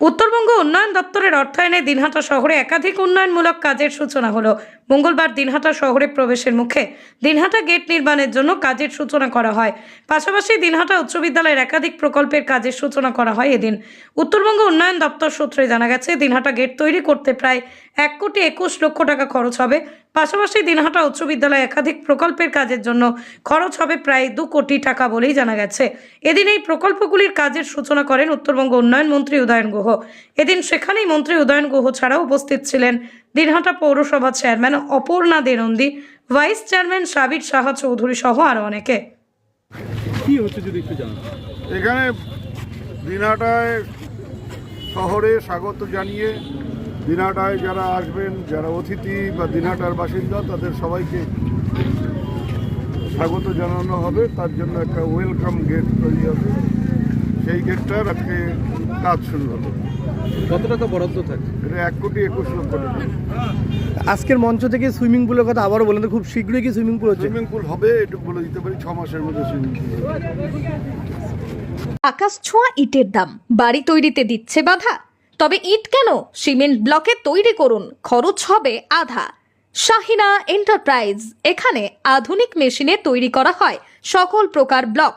উত্তরবঙ্গ উন্নয়ন দপ্তরের অর্থায়নে দিনহাটা শহরে একাধিক উন্নয়নমূলক কাজের সূচনা হলো। মঙ্গলবার দিনহাটা শহরে প্রবেশের মুখে দিনহাটা গেট নির্মাণের জন্য কাজের সূচনা করা হয়। পাশাপাশি দিনহাটা উচ্চ বিদ্যালয়ের একাধিক প্রকল্পের কাজের সূচনা করা হয় এদিন। উত্তরবঙ্গ উন্নয়ন দপ্তর সূত্রে জানা গেছে, দিনহাটা গেট তৈরি করতে প্রায় এক কোটি একুশ লক্ষ টাকা খরচ হবে। পাশাপাশি দিনহাটা উচ্চ বিদ্যালয়ে একাধিক প্রকল্পের কাজের জন্য খরচ হবে প্রায় দু কোটি টাকা বলেই জানা গেছে। এদিন এই প্রকল্পগুলির কাজের সূচনা করেন উত্তরবঙ্গ উন্নয়ন মন্ত্রী উদয়ন গুহ এদিন সেখানেই মন্ত্রী উদয়ন গুহ ছাড়াও উপস্থিত ছিলেন দিনহাটা পৌরসভা chairman Aparna দেনন্দী vice chairman Sabir Saha Chowdhury সহ আরও অনেকে। কি হচ্ছে যদি একটু জানান। এখানে দিনহাটায় শহরে স্বাগত জানিয়ে দিনহাটায় যারা আসবেন যারা অতিথি বা দিনহাটার বাসিন্দা তাদের সবাইকে স্বাগত জানানো হবে। তার জন্য একটা ওয়েলকাম গেট তৈরি হবে। সেই গেটটার আজকে কাজ শুরু হবে। কত টাকা বরাদ্দ থাকে এটা এক কোটি একুশ লক্ষ টাকা। আজকের মঞ্চ থেকে সুইমিং পুলের কথা আবারও বলেন খুব শীঘ্রই কি সুইমিং পুল হচ্ছে? সুইমিং পুল হবে এটুকু বলে দিতে পারি ছ মাসের মধ্যে সুইমিং পুল আকাশ ছোঁয়া ইটের দাম বাড়ি তৈরিতে দিচ্ছে বাধা। তবে ইট কেন? সিমেন্ট ব্লকে তৈরি করুন খরচ হবে আধা। শাহিনা এন্টারপ্রাইজ এখানে আধুনিক মেশিনে তৈরি করা হয় সকল প্রকার ব্লক।